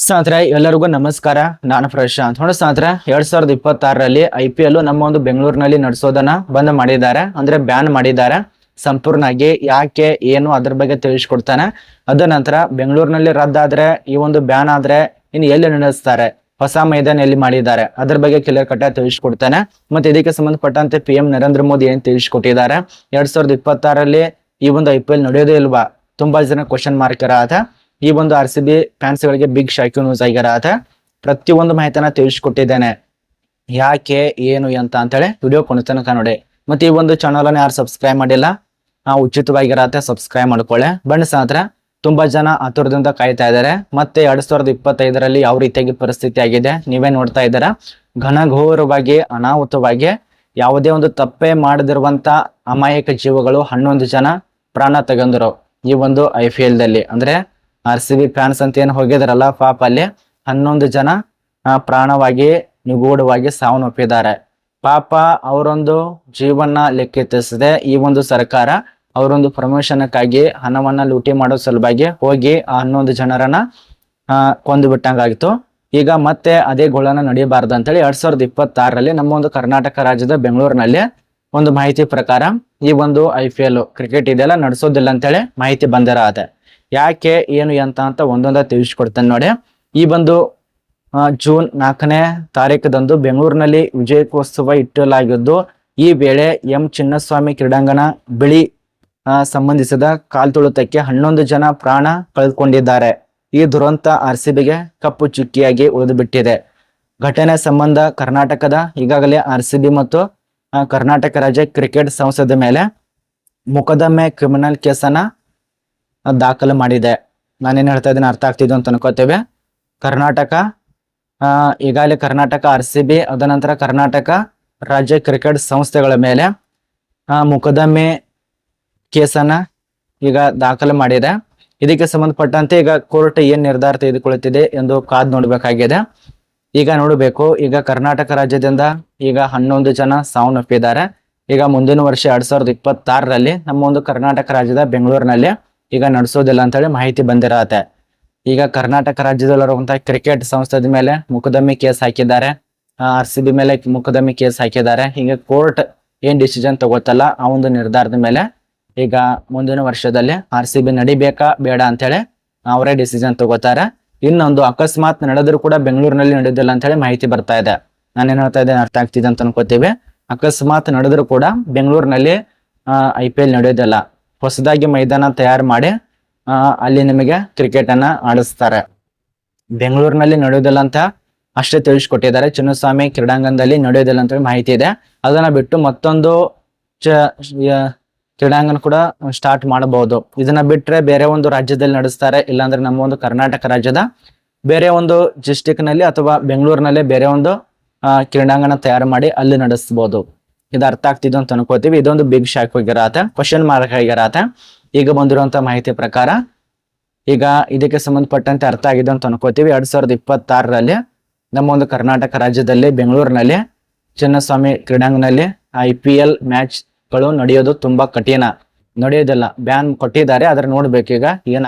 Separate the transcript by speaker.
Speaker 1: ಸ್ನೇಹಿತರೆ, ಎಲ್ಲರಿಗೂ ನಮಸ್ಕಾರ. ನಾನು ಪ್ರಶಾಂತ್. ನೋಡಿ ಸ್ನೇಹಿತರೆ, ಎರಡ್ ಸಾವಿರದ ಇಪ್ಪತ್ತಾರರಲ್ಲಿ ಐ ಪಿ ಎಲ್ ನಮ್ಮ ಒಂದು ಬೆಂಗಳೂರಿನಲ್ಲಿ ನಡೆಸೋದನ್ನ ಬಂದ್ ಮಾಡಿದ್ದಾರೆ. ಅಂದ್ರೆ ಬ್ಯಾನ್ ಮಾಡಿದ್ದಾರೆ. ಸಂಪೂರ್ಣವಾಗಿ ಯಾಕೆ, ಏನು, ಅದ್ರ ಬಗ್ಗೆ ತಿಳಿಸ್ಕೊಡ್ತಾನೆ. ಅದ ನಂತರ ಬೆಂಗಳೂರಿನಲ್ಲಿ ರದ್ದಾದ್ರೆ, ಈ ಒಂದು ಬ್ಯಾನ್ ಆದ್ರೆ ಇನ್ನು ಎಲ್ಲಿ ನಡೆಸ್ತಾರೆ? ಹೊಸ ಮೈದಾನ ಎಲ್ಲಿ ಮಾಡಿದ್ದಾರೆ? ಅದ್ರ ಬಗ್ಗೆ ಕ್ಲಿಯರ್ ಕಟ್ಟ ತಿಳಿಸ್ಕೊಡ್ತಾನೆ. ಮತ್ತೆ ಇದಕ್ಕೆ ಸಂಬಂಧಪಟ್ಟಂತೆ ಪಿ ಎಂ ನರೇಂದ್ರ ಮೋದಿ ಏನ್ ತಿಳಿಸ್ಕೊಟ್ಟಿದ್ದಾರೆ? ಎರಡ್ ಸಾವಿರದ ಇಪ್ಪತ್ತಾರಲ್ಲಿ ಈ ಒಂದು ಐ ಪಿ ಎಲ್ ನಡೆಯೋದೇ ಇಲ್ವಾ? ತುಂಬಾ ಜನ ಕ್ವಶನ್ ಮಾರ್ಕ್ ಇರತ್ತೆ ಈ ಒಂದು ಆರ್ ಸಿ ಬಿ ಫ್ಯಾನ್ಸ್ ಗಳಿಗೆ ಬಿಗ್ ಶಾಕಿಂಗ್ ನ್ಯೂಸ್ ಆಗಿರತ್ತೆ ಪ್ರತಿಯೊಂದು ಮಾಹಿತಿನ ತಿಳಿಸ್ಕೊಟ್ಟಿದ್ದೇನೆ. ಯಾಕೆ, ಏನು ಅಂತ ಅಂತೇಳಿ ವಿಡಿಯೋ ಕೊಡ್ತಾನೆ ನೋಡಿ. ಮತ್ತೆ ಈ ಒಂದು ಚಾನಲ್ ಅನ್ನು ಯಾರು ಸಬ್ಸ್ಕ್ರೈಬ್ ಮಾಡಿಲ್ಲ, ಆ ಉಚಿತವಾಗಿರತ್ತೆ ಸಬ್ಸ್ಕ್ರೈಬ್ ಮಾಡ್ಕೊಳ್ಳಿ. ಬಣ್ಣ ಸಾತ್ರ ತುಂಬಾ ಜನ ಆತುರದಿಂದ ಕಾಯ್ತಾ ಇದ್ದಾರೆ. ಮತ್ತೆ ಎರಡ್ ಸಾವಿರದ ಇಪ್ಪತ್ತೈದರಲ್ಲಿ ಯಾವ ರೀತಿಯಾಗಿ ಪರಿಸ್ಥಿತಿ ಆಗಿದೆ, ನೀವೇ ನೋಡ್ತಾ ಇದ್ದೀರಾ. ಘನಘೋರವಾಗಿ, ಅನಾಹುತವಾಗಿ ಯಾವುದೇ ಒಂದು ತಪ್ಪೇ ಮಾಡದಿರುವಂತ ಅಮಾಯಕ ಜೀವಗಳು ಹನ್ನೊಂದು ಜನ ಪ್ರಾಣ ತಗೊಂಡ್ರು ಈ ಒಂದು ಐ ಪಿ ಎಲ್ ದಲ್ಲಿ. ಅಂದ್ರೆ ಆರ್ ಸಿ ಬಿ ಫ್ಯಾನ್ಸ್ ಅಂತ ಏನು ಹೋಗಿದಾರಲ್ಲ, ಪಾಪ ಅಲ್ಲಿ ಹನ್ನೊಂದು ಜನ ಪ್ರಾಣವಾಗಿ ನಿಗೂಢವಾಗಿ ಸಾವನ್ನಪ್ಪಿದ್ದಾರೆ. ಪಾಪ ಅವರೊಂದು ಜೀವನ ಲೆಕ್ಕೆತ್ತಿಸದೆ ಈ ಒಂದು ಸರ್ಕಾರ ಅವರೊಂದು ಪ್ರಮೋಷನ್ಕ್ಕಾಗಿ, ಹಣವನ್ನ ಲೂಟಿ ಮಾಡೋ ಸಲುವಾಗಿ ಹೋಗಿ ಆ ಹನ್ನೊಂದು ಜನರನ್ನ ಕೊಂದು ಬಿಟ್ಟಂಗಾಗಿತ್ತು. ಈಗ ಮತ್ತೆ ಅದೇ ಗೋಳನ ನಡೆಯಬಾರ್ದು ಅಂತೇಳಿ ಎರಡ್ ಸಾವಿರದ ಇಪ್ಪತ್ತಾರರಲ್ಲಿ ನಮ್ಮ ಒಂದು ಕರ್ನಾಟಕ ರಾಜ್ಯದ ಬೆಂಗಳೂರಿನಲ್ಲಿ ಒಂದು ಮಾಹಿತಿ ಪ್ರಕಾರ ಈ ಒಂದು ಐ ಪಿ ಎಲ್ ಕ್ರಿಕೆಟ್ ಇದೆಲ್ಲ ನಡೆಸೋದಿಲ್ಲ ಅಂತೇಳಿ ಮಾಹಿತಿ ಬಂದಿರತ್ತೆ ಯಾಕೆ, ಏನು, ಎಂತ ಅಂತ ಒಂದೊಂದ ತಿಳಿಸ್ಕೊಡ್ತೇನೆ ನೋಡಿ. ಈ ಬಂದು ಜೂನ್ ನಾಲ್ಕನೇ ತಾರೀಕದಂದು ಬೆಂಗಳೂರಿನಲ್ಲಿ ವಿಜಯೋತ್ಸವ ಇಟ್ಟಲಾಗಿದ್ದು, ಈ ವೇಳೆ ಎಂ ಚಿನ್ನಸ್ವಾಮಿ ಕ್ರೀಡಾಂಗಣ ಬಿಳಿ ಸಂಬಂಧಿಸಿದ ಕಾಲ್ತುಳಿತಕ್ಕೆ ಹನ್ನೊಂದು ಜನ ಪ್ರಾಣ ಕಳೆದುಕೊಂಡಿದ್ದಾರೆ. ಈ ದುರಂತ ಆರ್ ಸಿ ಬಿಗೆ ಕಪ್ಪು ಚುಕ್ಕಿಯಾಗಿ ಉಳಿದುಬಿಟ್ಟಿದೆ. ಘಟನೆ ಸಂಬಂಧ ಕರ್ನಾಟಕದ, ಈಗಾಗಲೇ ಆರ್ ಸಿ ಬಿ ಮತ್ತು ಕರ್ನಾಟಕ ರಾಜ್ಯ ಕ್ರಿಕೆಟ್ ಸಂಸ್ಥೆದ ಮೇಲೆ ಮೊಕದ್ದಮೆ ಕ್ರಿಮಿನಲ್ ಕೇಸನ್ನ ದಾಖಲು ಮಾಡಿದೆ. ನಾನೇನು ಹೇಳ್ತಾ ಇದ್ದೀನಿ ಅರ್ಥ ಆಗ್ತಿದ್ದು ಅಂತ ಅನ್ಕೋತೇವೆ. ಕರ್ನಾಟಕ ಈಗಾಗಲೇ ಕರ್ನಾಟಕ ಆರ್ ಸಿ ಬಿ ಅದನಂತರ ಕರ್ನಾಟಕ ರಾಜ್ಯ ಕ್ರಿಕೆಟ್ ಸಂಸ್ಥೆಗಳ ಮೇಲೆ ಮೊಕದ್ದಮೆ ಕೇಸನ್ನ ಈಗ ದಾಖಲು ಮಾಡಿದೆ. ಇದಕ್ಕೆ ಸಂಬಂಧಪಟ್ಟಂತೆ ಈಗ ಕೋರ್ಟ್ ಏನು ನಿರ್ಧಾರ ತೆಗೆದುಕೊಳ್ಳುತ್ತಿದೆ ಎಂದು ಕಾದ್ ನೋಡಬೇಕಾಗಿದೆ. ಈಗ ನೋಡಬೇಕು, ಈಗ ಕರ್ನಾಟಕ ರಾಜ್ಯದಿಂದ ಈಗ ಹನ್ನೊಂದು ಜನ ಸಾವನ್ನಪ್ಪಿದ್ದಾರೆ ಈಗ ಮುಂದಿನ ವರ್ಷ ಎರಡ್ ಸಾವಿರದ ಇಪ್ಪತ್ತಾರರಲ್ಲಿ ನಮ್ಮ ಒಂದು ಕರ್ನಾಟಕ ರಾಜ್ಯದ ಬೆಂಗಳೂರಿನಲ್ಲಿ ಈಗ ನಡೆಸೋದಿಲ್ಲ ಅಂತೇಳಿ ಮಾಹಿತಿ ಬಂದಿರತ್ತೆ. ಈಗ ಕರ್ನಾಟಕ ರಾಜ್ಯದಲ್ಲಿರುವಂತಹ ಕ್ರಿಕೆಟ್ ಸಂಸ್ಥೆದ ಮೇಲೆ ಮುಖದಮ್ಮಿ ಕೇಸ್ ಹಾಕಿದ್ದಾರೆ. ಆರ್ ಸಿ ಬಿ ಮೇಲೆ ಮುಖದಮ್ಮಿ ಕೇಸ್ ಹಾಕಿದ್ದಾರೆ. ಹೀಗೆ ಕೋರ್ಟ್ ಏನ್ ಡಿಸಿಷನ್ ತಗೋತಲ್ಲ ಆ ಒಂದು ನಿರ್ಧಾರದ ಮೇಲೆ ಈಗ ಮುಂದಿನ ವರ್ಷದಲ್ಲಿ ಆರ್ ಸಿ ಬಿ ನಡಿಬೇಕಾ ಬೇಡ ಅಂತೇಳಿ ಅವರೇ ಡಿಸಿಷನ್ ತಗೋತಾರೆ. ಇನ್ನೊಂದು ಅಕಸ್ಮಾತ್ ನಡೆದ್ರು ಕೂಡ ಬೆಂಗಳೂರಿನಲ್ಲಿ ನಡೆಯೋದಿಲ್ಲ ಅಂತೇಳಿ ಮಾಹಿತಿ ಬರ್ತಾ ಇದೆ. ನಾನೇನ್ ಹೇಳ್ತಾ ಇದ್ದೇನೆ ಅರ್ಥ ಆಗ್ತಿದೆ ಅಂತ ಅನ್ಕೋತೀವಿ. ಅಕಸ್ಮಾತ್ ನಡೆದ್ರು ಕೂಡ ಬೆಂಗಳೂರಿನಲ್ಲಿ ಐ ಪಿ ಎಲ್ ನಡೆಯೋದಿಲ್ಲ ಹೊಸದಾಗಿ ಮೈದಾನ ತಯಾರು ಮಾಡಿ ಅಲ್ಲಿ ನಿಮಗೆ ಕ್ರಿಕೆಟ್ ಅನ್ನ ಆಡಿಸ್ತಾರೆ. ಬೆಂಗಳೂರಿನಲ್ಲಿ ನಡೆಯೋದಿಲ್ಲ ಅಂತ ಅಷ್ಟೇ ತಿಳಿಸ್ಕೊಟ್ಟಿದ್ದಾರೆ. ಚಿನ್ನಸ್ವಾಮಿ ಕ್ರೀಡಾಂಗಣದಲ್ಲಿ ನಡೆಯೋದಿಲ್ಲ ಅಂತ ಮಾಹಿತಿ ಇದೆ. ಅದನ್ನ ಬಿಟ್ಟು ಮತ್ತೊಂದು ಚ ಕ್ರೀಡಾಂಗಣ ಕೂಡ ಸ್ಟಾರ್ಟ್ ಮಾಡಬಹುದು. ಇದನ್ನ ಬಿಟ್ರೆ ಬೇರೆ ಒಂದು ರಾಜ್ಯದಲ್ಲಿ ನಡೆಸ್ತಾರೆ. ಇಲ್ಲಾಂದ್ರೆ ನಮ್ಮ ಒಂದು ಕರ್ನಾಟಕ ರಾಜ್ಯದ ಬೇರೆ ಒಂದು ಡಿಸ್ಟಿಕ್ನಲ್ಲಿ ಅಥವಾ ಬೆಂಗಳೂರಿನಲ್ಲಿ ಬೇರೆ ಒಂದು ಕ್ರೀಡಾಂಗಣ ತಯಾರು ಮಾಡಿ ಅಲ್ಲಿ ನಡೆಸಬಹುದು ಇದು ಅರ್ಥ ಆಗ್ತಿದ್ದು ಅಂತ ಅನ್ಕೋತೀವಿ. ಇದೊಂದು ಬಿಗ್ ಶಾಕ್ ಆಗಿರತ್ತೆ ಕ್ವಶನ್ ಮಾರ್ಕ್ ಆಗಿರತ್ತೆ. ಈಗ ಬಂದಿರುವಂತ ಮಾಹಿತಿ ಪ್ರಕಾರ, ಈಗ ಇದಕ್ಕೆ ಸಂಬಂಧಪಟ್ಟಂತೆ ಅರ್ಥ ಆಗಿದೆ ಅಂತ ಅನ್ಕೋತೀವಿ. ಎರಡ್ ಸಾವಿರದ ಇಪ್ಪತ್ತಾರರಲ್ಲಿ ನಮ್ಮ ಒಂದು ಕರ್ನಾಟಕ ರಾಜ್ಯದಲ್ಲಿ, ಬೆಂಗಳೂರಿನಲ್ಲಿ, ಚಿನ್ನಸ್ವಾಮಿ ಕ್ರೀಡಾಂಗಣದಲ್ಲಿ ಐ ಪಿ ಎಲ್ ಮ್ಯಾಚ್ಗಳು ನಡೆಯೋದು ತುಂಬಾ ಕಠಿಣ. ನಡೆಯೋದಿಲ್ಲ. ಬ್ಯಾನ್ ಕೊಟ್ಟಿದ್ದಾರೆ, ಆದ್ರೆ ನೋಡ್ಬೇಕೀಗ ಏನ್